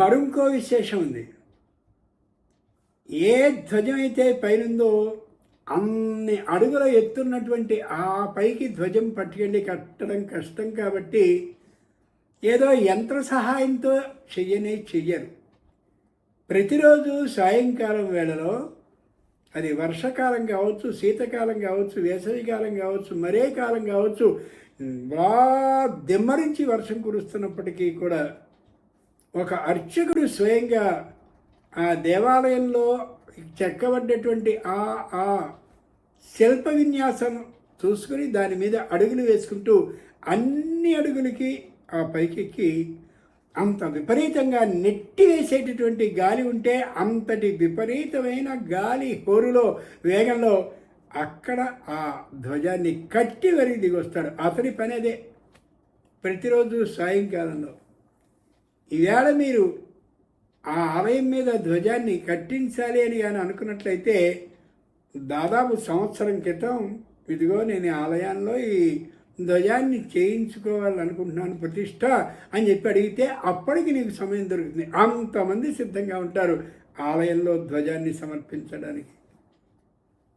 మరింకో విశేషం ఉంది. ఏ ధ్వజం అయితే పైనుందో అన్ని అడుగుల ఎత్తున్నటువంటి ఆ పైకి ధ్వజం పట్టుకెళ్ళి కట్టడం కష్టం కాబట్టి ఏదో యంత్ర సహాయంతో చెయ్యనే చెయ్యరు. ప్రతిరోజు సాయంకాలం వేళలో అది వర్షకాలం కావచ్చు శీతకాలం కావచ్చు వేసవికాలం కావచ్చు మరే కాలం కావచ్చు బాగా దిమ్మరించి వర్షం కురుస్తున్నప్పటికీ కూడా ఒక అర్చకుడు స్వయంగా ఆ దేవాలయంలో చెక్కబడ్డటువంటి ఆ ఆ శిల్ప విన్యాసం చూసుకుని దాని మీద అడుగులు వేసుకుంటూ అన్ని అడుగులకి ఆ పైకెక్కి అంత విపరీతంగా నెట్టి వేసేటటువంటి గాలి ఉంటే అంతటి విపరీతమైన గాలి హోరులో వేగంలో అక్కడ ఆ ధ్వజాన్ని కట్టి వరికి దిగొస్తాడు. అతని పని అదే. ప్రతిరోజు సాయంకాలంలో ఈవేళ మీరు ఆ ఆలయం మీద ధ్వజాన్ని కట్టించాలి అని కానీ అనుకున్నట్లయితే దాదాపు సంవత్సరం క్రితం ఇదిగో నేను ఈ ఆలయాల్లో ఈ ధ్వజాన్ని చేయించుకోవాలనుకుంటున్నాను ప్రతిష్ట అని చెప్పి అడిగితే అప్పటికి నీకు సమయం దొరుకుతుంది. అంతమంది సిద్ధంగా ఉంటారు ఆలయంలో ధ్వజాన్ని సమర్పించడానికి.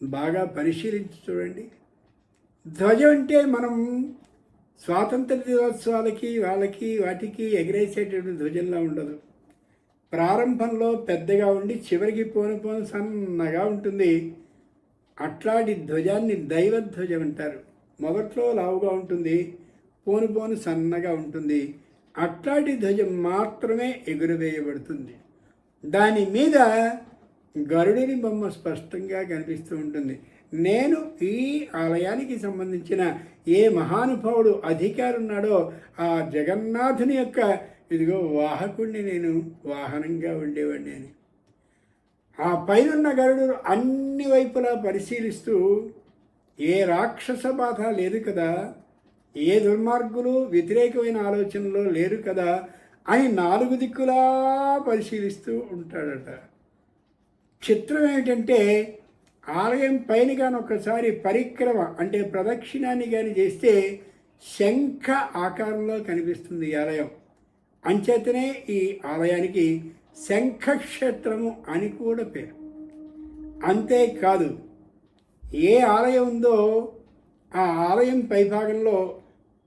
బాగా పరిశీలించి చూడండి. ధ్వజం అంటే మనం స్వాతంత్ర దినోత్సవాలకి వాళ్ళకి వాటికి ఎగరేసేటటువంటి ధ్వజంలా ఉండదు. ప్రారంభంలో పెద్దగా ఉండి చివరికి పోను పోను సన్నగా ఉంటుంది. అట్లాంటి ధ్వజాన్ని దైవధ్వజం అంటారు. మొదట్లో లావుగా ఉంటుంది పోను పోను సన్నగా ఉంటుంది. అట్లాంటి ధ్వజం మాత్రమే ఎగురవేయబడుతుంది. దాని మీద గరుడిని బొమ్మ స్పష్టంగా కనిపిస్తూ ఉంటుంది. నేను ఈ ఆలయానికి సంబంధించిన ఏ మహానుభావుడు అధికారి ఉన్నాడో ఆ జగన్నాథుని యొక్క ఇదిగో వాహకుడిని నేను వాహనంగా ఉండేవాడిని అని. ఆ పైనున్న గరుడు అన్ని వైపులా పరిశీలిస్తూ ఏ రాక్షస బాధ లేదు కదా? ఏ దుర్మార్గులు వ్యతిరేకమైన ఆలోచనలో లేరు కదా? అని నాలుగు దిక్కులా పరిశీలిస్తూ ఉంటాడట. చిత్రం ఏమిటంటే ఆలయం పైన కానీ ఒకసారి పరిక్రమ అంటే ప్రదక్షిణాన్ని కానీ చేస్తే శంఖ ఆకారంలో కనిపిస్తుంది ఈ ఆలయం. అంచేతనే ఈ ఆలయానికి శంఖక్షేత్రము అని కూడా పేరు. అంతేకాదు ఏ ఆలయం ఉందో ఆ ఆలయం పైభాగంలో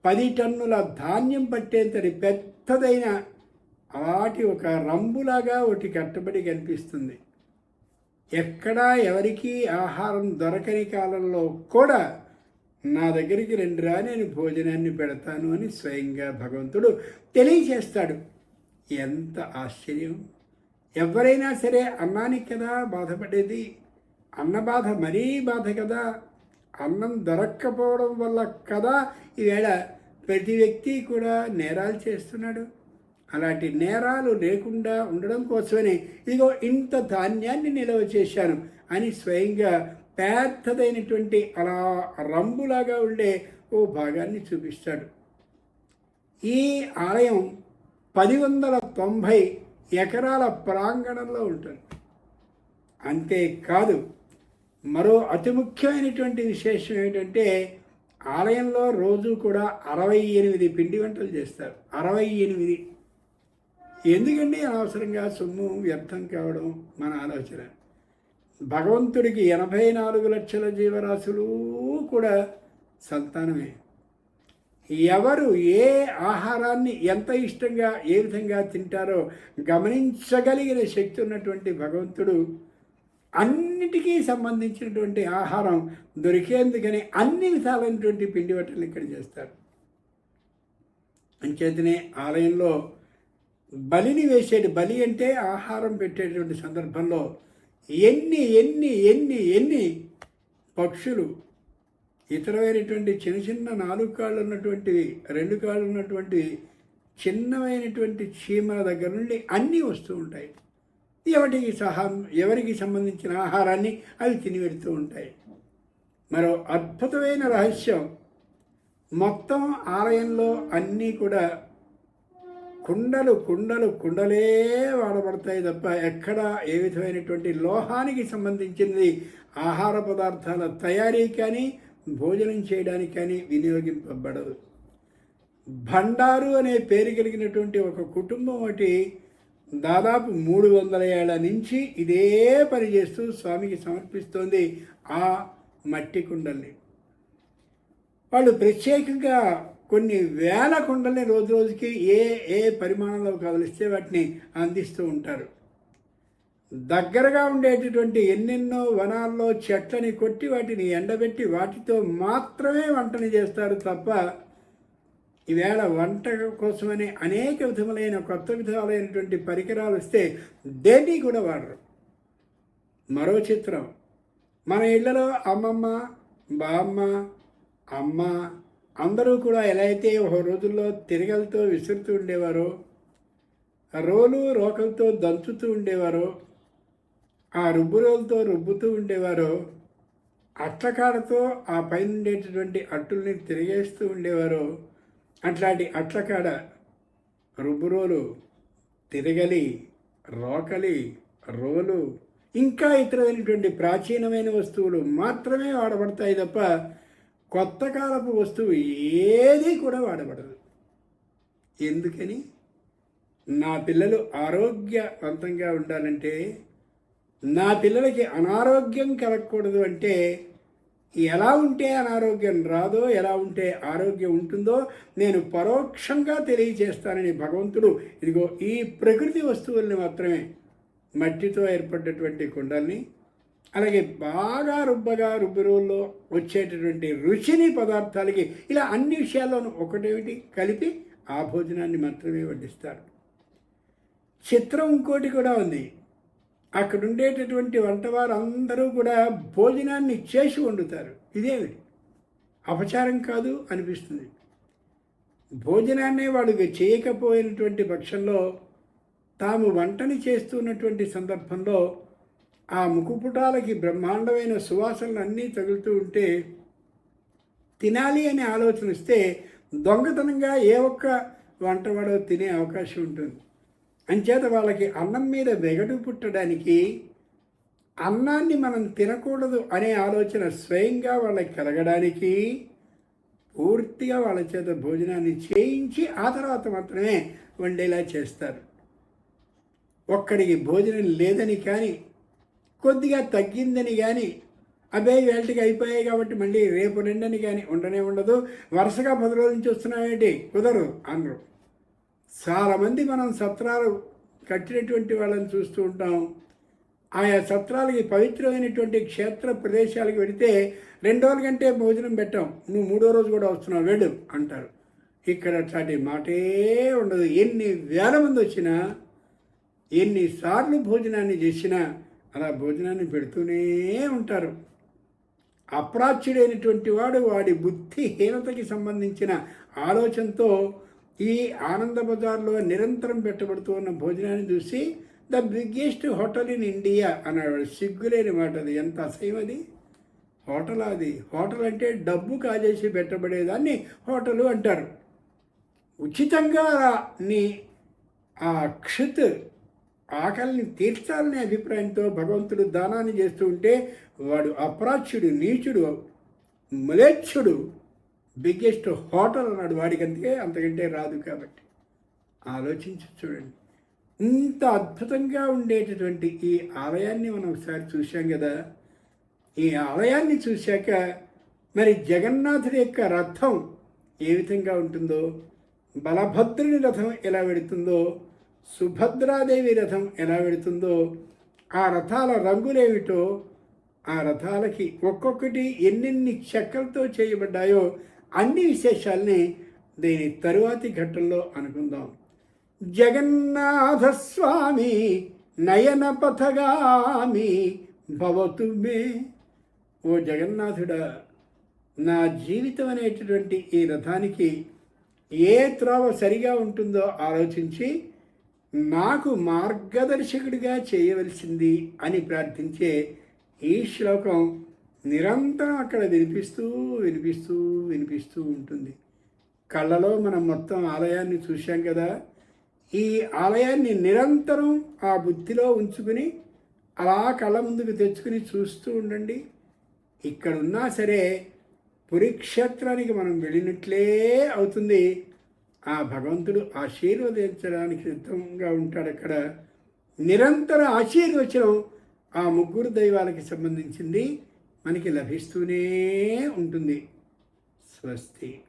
పది టన్నుల ధాన్యం పట్టేంతటి పెద్దదైన అలాంటి ఒక రంబులాగా ఒకటి కట్టబడి కనిపిస్తుంది. ఎక్కడా ఎవరికీ ఆహారం దొరకని కాలంలో కూడా నా దగ్గరికి రెండురా నేను భోజనాన్ని పెడతాను అని స్వయంగా భగవంతుడు తెలియజేస్తాడు. ఎంత ఆశ్చర్యం. ఎవరైనా సరే అన్నానికి కదా బాధపడేది. అన్న బాధ మరీ బాధ కదా. అన్నం దొరక్కపోవడం వల్ల కదా ఈవేళ ప్రతి వ్యక్తి కూడా నేరాలు చేస్తున్నాడు. అలాంటి నేరాలు లేకుండా ఉండడం కోసమని ఇదిగో ఇంత ధాన్యాన్ని నిల్వ చేశాను అని స్వయంగా పెద్దదైనటువంటి అలా రంబులాగా ఉండే ఓ భాగాన్ని చూపిస్తాడు. ఈ ఆలయం పది వందల తొంభై ఎకరాల ప్రాంగణంలో ఉంటుంది. అంతేకాదు మరో అతి ముఖ్యమైనటువంటి విశేషం ఏంటంటే ఆలయంలో రోజు కూడా అరవై ఎనిమిది పిండి వంటలు చేస్తారు. అరవై ఎనిమిది ఎందుకండి అనవసరంగా సొమ్ము వ్యర్థం కావడం? మన ఆలోచన. భగవంతుడికి ఎనభై నాలుగు లక్షల జీవరాశులు కూడా సంతానమే. ఎవరు ఏ ఆహారాన్ని ఎంత ఇష్టంగా ఏ విధంగా తింటారో గమనించగలిగిన శక్తి ఉన్నటువంటి భగవంతుడు అన్నిటికీ సంబంధించినటువంటి ఆహారం దొరికేందుకని అన్ని విధాలైనటువంటి పిండి వంటలు ఇక్కడ చేస్తారు. అంచేతనే ఆలయంలో బలిని వేసేటి బలి అంటే ఆహారం పెట్టేటువంటి సందర్భంలో ఎన్ని ఎన్ని ఎన్ని ఎన్ని పక్షులు ఇతరమైనటువంటి చిన్న చిన్న నాలుగు కాళ్ళు ఉన్నటువంటివి రెండు కాళ్ళు ఉన్నటువంటివి చిన్నమైనటువంటి చీమల దగ్గర నుండి అన్నీ వస్తూ ఉంటాయి. ఎవరికి సహా ఎవరికి సంబంధించిన ఆహారాన్ని అవి తిని పెడుతూ ఉంటాయి. మరో అద్భుతమైన రహస్యం మొత్తం ఆలయంలో అన్నీ కూడా కుండలు కుండలు కుండలే వాడబడతాయి తప్ప ఎక్కడ ఏ విధమైనటువంటి లోహానికి సంబంధించినది ఆహార పదార్థాల తయారీ కానీ భోజనం చేయడానికి కానీ వినియోగింపబడదు. భండారు అనే పేరు కలిగినటువంటి ఒక కుటుంబం ఒకటి దాదాపు మూడు వందల ఏళ్ళ నుంచి ఇదే పని చేస్తూ స్వామికి సమర్పిస్తోంది ఆ మట్టి కుండల్ని. వాళ్ళు ప్రత్యేకంగా కొన్ని వేల కుండల్ని రోజు రోజుకి ఏ ఏ పరిమాణంలో కదిలిస్తే వాటిని అందిస్తూ ఉంటారు. దగ్గరగా ఉండేటటువంటి ఎన్నెన్నో వనాల్లో చెట్లని కొట్టి వాటిని ఎండబెట్టి వాటితో మాత్రమే వంటని చేస్తారు తప్ప ఈవేళ వంట కోసమని అనేక విధములైన కొత్త విధాలైనటువంటి పరికరాలు వస్తే దేన్ని కూడా వాడరు. మరో చిత్రం మన ఇళ్ళలో అమ్మమ్మ బామ్మ అమ్మ అందరూ కూడా ఎలా అయితే ఒక రోజుల్లో తిరగలతో విసురుతూ ఉండేవారో రోలు రోకలతో దంచుతూ ఉండేవారో ఆ రుబ్బురోలతో రుబ్బుతూ ఉండేవారో అట్లకాడతో ఆ పైన ఉండేటటువంటి అట్టుల్ని తిరిగేస్తూ ఉండేవారో అట్లాంటి అట్లకాడ రుబ్బురోలు తిరగలి రోకలి రోలు ఇంకా ఇతరమైనటువంటి ప్రాచీనమైన వస్తువులు మాత్రమే వాడబడతాయి తప్ప కొత్త కాలపు వస్తువు ఏది కూడా వాడబడదు. ఎందుకని? నా పిల్లలు ఆరోగ్యవంతంగా ఉండాలంటే నా పిల్లలకి అనారోగ్యం కలగకూడదు అంటే ఎలా ఉంటే అనారోగ్యం రాదో ఎలా ఉంటే ఆరోగ్యం ఉంటుందో నేను పరోక్షంగా తెలియచేస్తానని భగవంతుడు ఇదిగో ఈ ప్రకృతి వస్తువుల్ని మాత్రమే మట్టితో ఏర్పడ్డటువంటి కుండల్ని అలాగే బాగా రుబ్బగా రుబ్బురుల్లో వచ్చేటటువంటి రుచిని పదార్థాలకి ఇలా అన్ని విషయాల్లోనూ ఒకటేమిటి? కలిపి ఆ భోజనాన్ని మాత్రమే వడ్డిస్తారు. చిత్రం ఇంకోటి కూడా ఉంది. అక్కడ ఉండేటటువంటి వంటవారు అందరూ కూడా భోజనాన్ని చేసి వండుతారు. ఇదేమిటి? అపచారం కాదు అనిపిస్తుంది. భోజనాన్నే వాడు చేయకపోయినటువంటి పక్షంలో తాము వంటని చేస్తున్నటువంటి సందర్భంలో ఆ ముకుపుటాలకి బ్రహ్మాండమైన సువాసనలు అన్నీ తగులుతూ ఉంటే తినాలి అనే ఆలోచన వస్తే దొంగతనంగా ఏ ఒక్క వంటవాడో తినే అవకాశం ఉంటుంది. అంచేత వాళ్ళకి అన్నం మీద వెగడు పుట్టడానికి అన్నాన్ని మనం తినకూడదు అనే ఆలోచన స్వయంగా వాళ్ళకి కలగడానికి పూర్తిగా వాళ్ళ చేత భోజనాన్ని చేయించి ఆ తర్వాత మాత్రమే వండేలా చేస్తారు. ఒక్కడికి భోజనం లేదని కానీ కొద్దిగా తగ్గిందని కానీ అదే వేళటికి అయిపోయాయి కాబట్టి మళ్ళీ రేపు నిండని కానీ ఉండనే ఉండదు. వరుసగా పది రోజుల నుంచి వస్తున్నామేంటి కుదరు అనరు చాలామంది మనం సత్రాలు కట్టినటువంటి వాళ్ళని చూస్తూ ఉంటాం. ఆయా సత్రాలకి పవిత్రమైనటువంటి క్షేత్ర ప్రదేశాలకు వెళితే రెండు రోజుల కంటే భోజనం పెట్టాం. నువ్వు మూడో రోజు కూడా వస్తున్నావు వెళ్ళు అంటారు. ఇక్కడ అట్లాంటి మాటే ఉండదు. ఎన్ని వేల మంది వచ్చినా ఎన్నిసార్లు భోజనాన్ని చేసినా అలా భోజనాన్ని పెడుతూనే ఉంటారు. అప్రాచ్యుడైనటువంటి వాడు వాడి బుద్ధిహీనతకి సంబంధించిన ఆలోచనతో ఈ ఆనంద బజార్లో నిరంతరం పెట్టబడుతూ ఉన్న భోజనాన్ని చూసి the biggest hotel in India అన్నాడు. సిగ్గులేని మాట అది. ఎంత అసహ్యం అది. హోటల్ అది. హోటల్ అంటే డబ్బు కాజేసి పెట్టబడేదాన్ని హోటలు అంటారు. ఉచితంగా నీ ఆ క్షిత్ ఆకలిని తీర్చాలనే అభిప్రాయంతో భగవంతుడు దానాన్ని చేస్తూ ఉంటే వాడు అప్రాచ్యుడు నీచుడు మలేచ్చుడు బిగ్గెస్ట్ హోటల్ అన్నాడు వాడికి అంతే అంతకంటే రాదు కాబట్టి. ఆలోచించి చూడండి. ఇంత అద్భుతంగా ఉండేటటువంటి ఈ ఆలయాన్ని మనం ఒకసారి చూసాం కదా. ఈ ఆలయాన్ని చూశాక మరి జగన్నాథుడి యొక్క రథం ఏ విధంగా ఉంటుందో బలభద్రుని రథం ఎలా పెడుతుందో సుభద్రాదేవి రథం ఎలా వెళుతుందో ఆ రథాల రంగులేమిటో ఆ రథాలకి ఒక్కొక్కటి ఎన్నెన్ని చెక్కలతో చేయబడ్డాయో అన్ని విశేషాల్ని దీని తరువాతి ఘట్టంలో అనుకుందాం. జగన్నాథస్వామి నయన పథగామి భవతు మే. ఓ జగన్నాథుడా నా జీవితం అనేటటువంటి ఈ రథానికి ఏ త్రోవ సరిగా ఉంటుందో ఆలోచించి నాకు మార్గదర్శకుడిగా చేయవలసింది అని ప్రార్థించే ఈ శ్లోకం నిరంతరం అక్కడ వినిపిస్తూ వినిపిస్తూ వినిపిస్తూ ఉంటుంది. కళ్ళలో మనం మొత్తం ఆలయాన్ని చూశాం కదా. ఈ ఆలయాన్ని నిరంతరం ఆ బుద్ధిలో ఉంచుకుని అలా కళ్ళ ముందుకు తెచ్చుకుని చూస్తూ ఉండండి. ఇక్కడున్నా సరే పురిక్షేత్రానికి మనం వెళ్ళినట్లే అవుతుంది. ఆ భగవంతుడు ఆశీర్వదించడానికి సిద్ధంగా ఉంటాడు అక్కడ. నిరంతర ఆశీర్వచనం ఆ ముగ్గురు దైవాలకి సంబంధించింది. మనకి లభిస్తూనే ఉంటుంది. స్వస్తి.